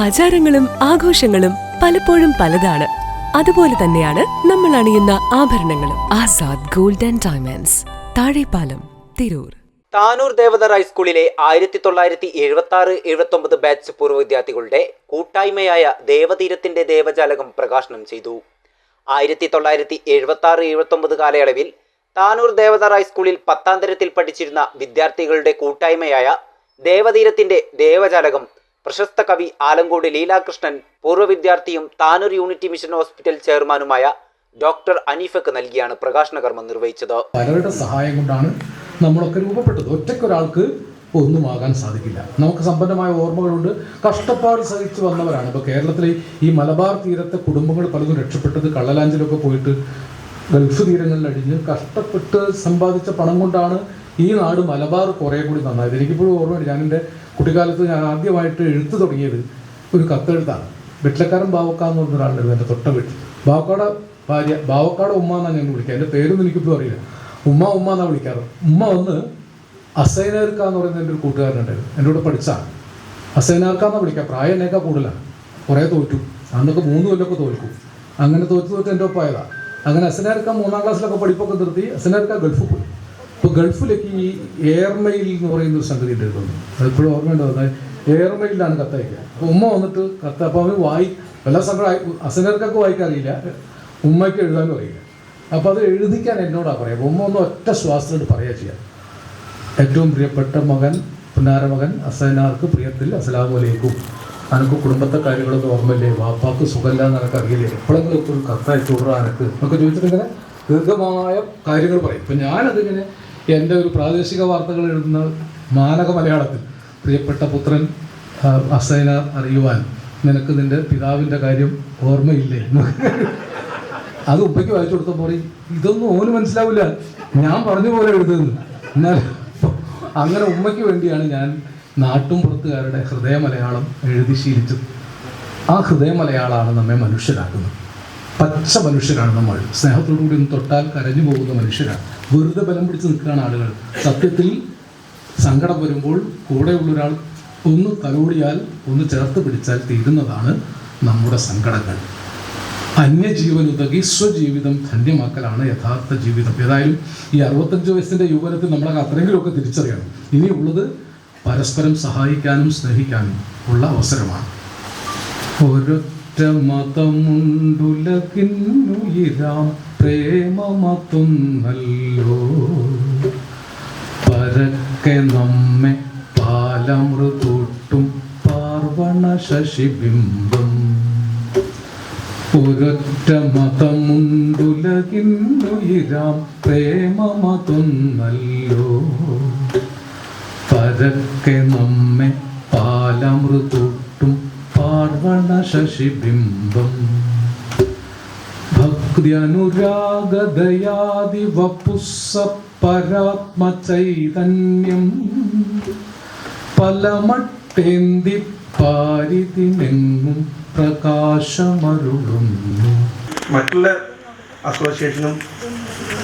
ആചാരങ്ങളും ആഘോഷങ്ങളും പലപ്പോഴും പലതാണ്. അതുപോലെ തന്നെയാണ് നമ്മൾ അണിയുന്ന ആഭരണങ്ങളും. Azad golden diamonds Thazhepalam Tirur. Tanur ദേവത ഹൈസ്കൂളിലെ ആയിരത്തി തൊള്ളായിരത്തി എഴുപത്തി ആറ് എഴുപത്തി ഒമ്പത് ബാച്ച് പൂർവ വിദ്യാർത്ഥികളുടെ കൂട്ടായ്മയായ ദേവതീരത്തിന്റെ ദേവജാലകം പ്രകാശനം ചെയ്തു. ആയിരത്തി തൊള്ളായിരത്തി എഴുപത്തി ആറ് എഴുപത്തി ഒമ്പത് കാലയളവിൽ താനൂർ ദേവത ഹൈസ്കൂളിൽ പത്താം തരത്തിൽ പഠിച്ചിരുന്ന വിദ്യാർത്ഥികളുടെ കൂട്ടായ്മയായ ദേവതീരത്തിന്റെ ദേവജാലകം പ്രശസ്ത കവി ആലങ്കോട് ലീലാകൃഷ്ണൻ പൂർവ വിദ്യാർത്ഥിയും താനൂർ യൂണിറ്റി മിഷൻ ഹോസ്പിറ്റൽ ചെയർമാനുമായ ഡോക്ടർ അനീഫക്ക് നൽകിയാണ് പ്രകാശന കർമ്മം നിർവഹിച്ചത്. പലരുടെ സഹായം കൊണ്ടാണ് നമ്മളൊക്കെ രൂപപ്പെട്ടത്. ഒറ്റയ്ക്കൊരാൾക്ക് ഒന്നുമാകാൻ സാധിക്കില്ല. നമുക്ക് സമ്പന്നമായ ഓർമ്മകളുണ്ട്. കഷ്ടപ്പാട് സഹിച്ച് വന്നവരാണ്. ഇപ്പോൾ കേരളത്തിലെ ഈ മലബാർ തീരത്തെ കുടുംബങ്ങൾ പലതും രക്ഷപ്പെട്ടത് കള്ളലാഞ്ചിലൊക്കെ പോയിട്ട് ഗൾഫ് തീരങ്ങളിൽ അടിഞ്ഞ് കഷ്ടപ്പെട്ട് സമ്പാദിച്ച പണം കൊണ്ടാണ് ഈ നാട് മലബാർ കുറേ കൂടി നന്നായത്. എനിക്കിപ്പോഴും ഓർമ്മയുണ്ട്. ഞാൻ എന്റെ കുട്ടിക്കാലത്ത് ഞാൻ ആദ്യമായിട്ട് എഴുത്ത് തുടങ്ങിയത് ഒരു കത്തെഴുത്താണ്. വെട്ടിലക്കാരൻ ബാവക്ക എന്ന് പറഞ്ഞ ഒരാളുണ്ട് എന്റെ തൊട്ട വീട്ടിൽ. ബാവക്കാട് ഭാര്യ ബാവക്കാട് ഉമ്മ എന്നാണ് ഞാൻ വിളിക്കുക. എന്റെ പേരൊന്നും എനിക്കിപ്പോൾ അറിയില്ല. ഉമ്മ ഉമ്മ എന്നാണ് വിളിക്കാറ്. ഉമ്മ വന്ന് അസൈനർക്ക എന്ന് പറയുന്ന എന്റെ ഒരു കൂട്ടുകാരനുണ്ടായിരുന്നു. എന്റെ കൂടെ പഠിച്ചാണ്. അസൈനാർക്ക എന്നാണ് വിളിക്കുക. പ്രായം എന്നേക്കാൾ കൂടുതലാണ്. കുറേ തോറ്റു. അന്നൊക്കെ മൂന്ന് കൊല്ലമൊക്കെ തോൽക്കും. അങ്ങനെ തോറ്റ് തോറ്റ് എന്റെ ഒപ്പമായതാണ് അങ്ങനെ അസനാർക്ക മൂന്നാം ക്ലാസ്സിലൊക്കെ പഠിപ്പൊക്കെ നിർത്തി അസനാർക്ക ഗൾഫിൽ പോയി. ഇപ്പോൾ ഗൾഫിലേക്ക് ഈ എയർമെയിൽ എന്ന് പറയുന്ന ഒരു സംഗതി ഉണ്ടായിരുന്നു അതിപ്പോഴും ഓർമ്മയുണ്ട് പറഞ്ഞാൽ എയർമെയിലാണ് കത്തയക്കുക. അപ്പോൾ ഉമ്മ വന്നിട്ട് കത്ത് അപ്പോൾ അവന് വായി എല്ലാ സങ്കടം അസനർക്കൊക്കെ വായിക്കാൻ അറിയില്ല ഉമ്മയ്ക്ക് എഴുതാനും അറിയില്ല അപ്പോൾ അത് എഴുതിക്കാൻ എന്നോടാ പറയാം. ഉമ്മ ഒന്ന് ഒറ്റ ശ്വാസത്തോട് പറയുക ചെയ്യാം. ഏറ്റവും പ്രിയപ്പെട്ട മകൻ പുന്നാരമകൻ അസനാർക്ക് പ്രിയത്തിൽ അസലാമലേക്കും അനക്ക് കുടുംബത്തെ കാര്യങ്ങളൊന്നും ഓർമ്മയില്ലേ? വാപ്പാക്ക് സുഖമില്ല എന്ന് അറിയില്ലേ? എപ്പോഴെങ്കിലും ഒരു കത്തയച്ചു വിടാ എനക്ക് എന്നൊക്കെ ദീർഘമായ കാര്യങ്ങൾ പറയും. ഇപ്പം ഞാനതിങ്ങനെ എന്റെ ഒരു പ്രാദേശിക വാർത്തകൾ എഴുതുന്ന മാനക മലയാളത്തിൽ പ്രിയപ്പെട്ട പുത്രൻ അസൈന അറിയുവാൻ നിനക്ക് നിന്റെ പിതാവിന്റെ കാര്യം ഓർമ്മയില്ലേ? അത് ഉപ്പയ്ക്ക് വായിച്ചു കൊടുത്തപ്പോൾ ഇതൊന്നും ഓന് മനസ്സിലാവില്ല. ഞാൻ പറഞ്ഞ പോലെ എഴുതുന്നു. എന്നാൽ അങ്ങനെ ഉമ്മയ്ക്ക് വേണ്ടിയാണ് ഞാൻ നാട്ടും പുറത്തുകാരുടെ ഹൃദയ മലയാളം എഴുതി ശീലിച്ചത്. ആ ഹൃദയ മലയാളമാണ് നമ്മെ മനുഷ്യരാക്കുന്നത്. പച്ച മനുഷ്യരാണ് നമ്മൾ. സ്നേഹത്തോടു കൂടി ഒന്ന് തൊട്ടാൽ കരഞ്ഞു പോകുന്ന മനുഷ്യരാണ്. വെറുതെ ബലം പിടിച്ച് നിൽക്കുകയാണ് ആളുകൾ. സത്യത്തിൽ സങ്കടം വരുമ്പോൾ കൂടെയുള്ള ഒരാൾ ഒന്ന് തലോടിയാൽ ഒന്ന് ചേർത്ത് പിടിച്ചാൽ തീരുന്നതാണ് നമ്മുടെ സങ്കടങ്ങൾ. അന്യജീവനുതകി സ്വജീവിതം ധന്യമാക്കലാണ് യഥാർത്ഥ ജീവിതം. ഏതായാലും ഈ അറുപത്തഞ്ച് വയസ്സിന്റെ യൗവനത്തിൽ നമ്മളൊക്കെ അത്രയെങ്കിലുമൊക്കെ തിരിച്ചറിയണം. ഇനിയുള്ളത് പരസ്പരം സഹായിക്കാനും സ്നേഹിക്കാനും ഉള്ള അവസരമാണ്. ഒരൊറ്റ മതമുണ്ടുലകിന്നുയിരാം പ്രേമമതൊന്നല്ലോ പരക്കെ നമ്മെ പാലമൃതൂട്ടും പാർവണ ശശിബിംബം. ഒരൊറ്റ മതമുണ്ടുലകിന്നുയിരാം പ്രേമമതൊന്നല്ലോ പരക്കെ നമ്മെ പാലമൃതൂട്ടും പാർവണ ശശിബിംബം. ഭക്തിയനുരാഗദയാദി വപുസ്സ പരാത്മ ചൈതന്യം പലമട്ടേന്തി പാരിതിനെങ്ങും പ്രകാശമരുളുന്നു. മറ്റുള്ള അസോസിയേഷനും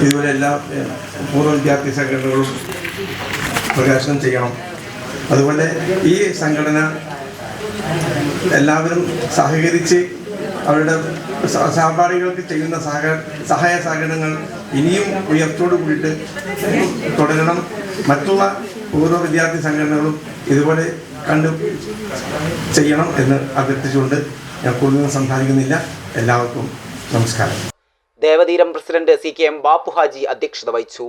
ഇതുപോലെ എല്ലാ പൂർവ വിദ്യാർത്ഥി സംഘടനകളും പ്രകാശനം ചെയ്യണം. അതുപോലെ ഈ സംഘടന എല്ലാവരും സഹകരിച്ച് അവരുടെ സഹപാഠികൾക്ക് ചെയ്യുന്ന സഹ സഹായ സഹകരണങ്ങൾ ഇനിയും ഉയർത്തോടു കൂടിയിട്ട് തുടരണം. മറ്റുള്ള പൂർവ വിദ്യാർത്ഥി സംഘടനകളും ഇതുപോലെ കണ്ടു ചെയ്യണം എന്ന് അഭ്യർത്ഥിച്ചുകൊണ്ട് ഞാൻ കൂടുതൽ സംസാരിക്കുന്നില്ല. എല്ലാവർക്കും നമസ്കാരം. Devatheeram president C K M Bappu Haji അധ്യക്ഷത വഹിച്ചു.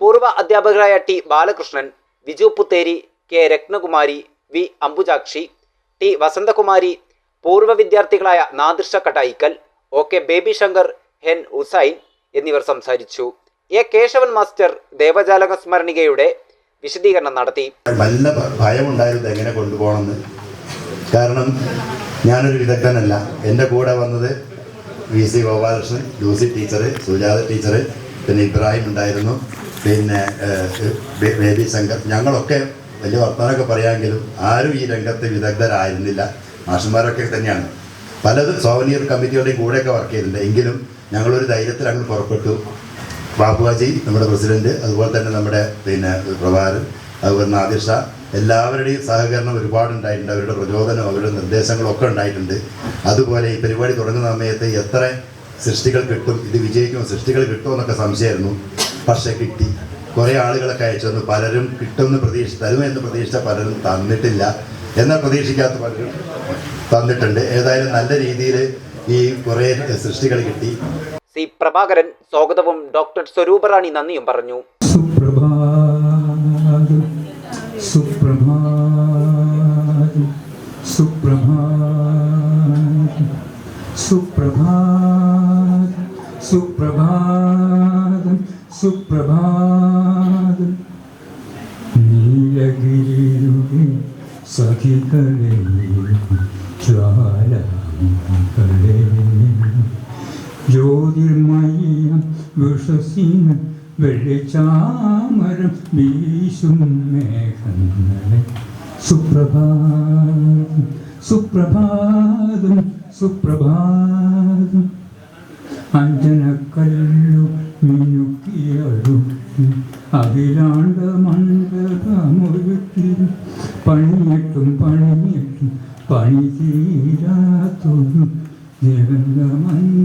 പൂർവ അധ്യാപകരായ T Balakrishnan Viju Puthery K Ratnakumari V Ambujakshi T Vasanthakumari പൂർവ വിദ്യാർത്ഥികളായ നാദൃശ കട്ടായിക്കൽ ഒ കെ ബേബി ശങ്കർ ഹെൻ ഹുസൈൻ എന്നിവർ സംസാരിച്ചു. എ. കേശവൻ മാസ്റ്റർ ദേവജാലക സ്മരണികയുടെ വിശദീകരണം നടത്തി. നല്ല ഭയമുണ്ടായിരുന്നു എങ്ങനെ കൊണ്ടുപോകണമെന്ന്. കാരണം ഞാനൊരു വിദഗ്ധനല്ല. എന്റെ കൂടെ വന്നത് V. C. Gopalakrishnan Lucy teacher Sujatha teacher പിന്നെ ഇബ്രാഹിം ഉണ്ടായിരുന്നു പിന്നെ ബേബി ശങ്കർ. ഞങ്ങളൊക്കെ വലിയ വർത്തമാനമൊക്കെ പറയാമെങ്കിലും ആരും ഈ രംഗത്ത് വിദഗ്ധരായിരുന്നില്ല. മാഷന്മാരൊക്കെ തന്നെയാണ്. പലതും സോവനിയർ കമ്മിറ്റികളുടെയും കൂടെയൊക്കെ വർക്ക് ചെയ്തിട്ടുണ്ട്. എങ്കിലും ഞങ്ങളൊരു ധൈര്യത്തിൽ അങ്ങ് പുറപ്പെട്ടു. ബാബുവാജി നമ്മുടെ പ്രസിഡന്റ് അതുപോലെ തന്നെ നമ്മുടെ പിന്നെ പ്രഭാരൻ അതുപോലെ നാദിർ ഷാ എല്ലാവരുടെയും സഹകരണം ഒരുപാട് ഉണ്ടായിട്ടുണ്ട്. അവരുടെ പ്രചോദനം അവരുടെ നിർദ്ദേശങ്ങളും ഒക്കെ ഉണ്ടായിട്ടുണ്ട്. അതുപോലെ ഈ പരിപാടി തുടങ്ങുന്ന സമയത്ത് എത്ര സൃഷ്ടികൾ കിട്ടും ഇത് വിജയിക്കും സൃഷ്ടികൾ കിട്ടും എന്നൊക്കെ സംശയമായിരുന്നു. പക്ഷേ കിട്ടി. കുറേ ആളുകളൊക്കെ അയച്ചു തന്നു. പലരും കിട്ടുമെന്ന് പ്രതീക്ഷ തരുമെന്ന് പ്രതീക്ഷിച്ച പലരും തന്നിട്ടില്ല. എന്നാൽ പ്രതീക്ഷിക്കാത്ത പലരും തന്നിട്ടുണ്ട് ഏതായാലും നല്ല രീതിയിൽ ഈ കുറേ സൃഷ്ടികൾ കിട്ടി. സി പ്രഭാകരൻ സ്വാഗതവും ഡോക്ടർ സ്വരൂപറാണി നന്ദിയും പറഞ്ഞു. സുപ്രഭാതം സുപ്രഭാതം സുപ്രഭാതം സുപ്രഭാതം സുപ്രഭാതം സുപ്രഭാതം. നീലഗിരിയുടെ സഖികളെ ജ്യോതിർമയം വിഷസീന വെള്ളിച്ചാമരം വീശും മേഘങ്ങളെ. സുപ്രഭാതം സുപ്രഭാതം സുപ്രഭാതം. അഞ്ജനക്കല്ലു മിനുക്കിയു അഖിലാണ്ട മണ്ഡപമൊരുക്കി പണിയിട്ടും പണിയിട്ടും പണി തീരാത്തൊരു മന്ദിരമേ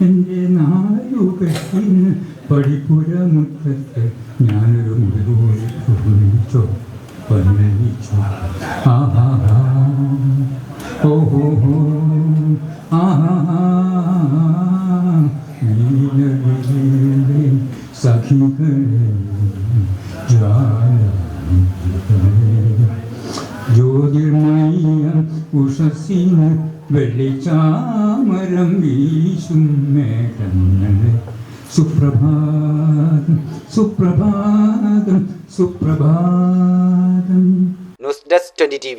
എന്റെ നാലുകെട്ടിന് പടിപ്പുരമുറ്റത്ത് ഞാനൊരു മുറിവോട് ചോദിച്ചോ പന്നലിച്ചോ ആഹാ ഓഹോ ആഹാ സഖികളെ ജ്യോതിർമയം ഉഷസിന് വെള്ളിച്ചാമരം വീശും സുപ്രഭാതം സുപ്രഭാതം സുപ്രഭാതം. News desk twenty T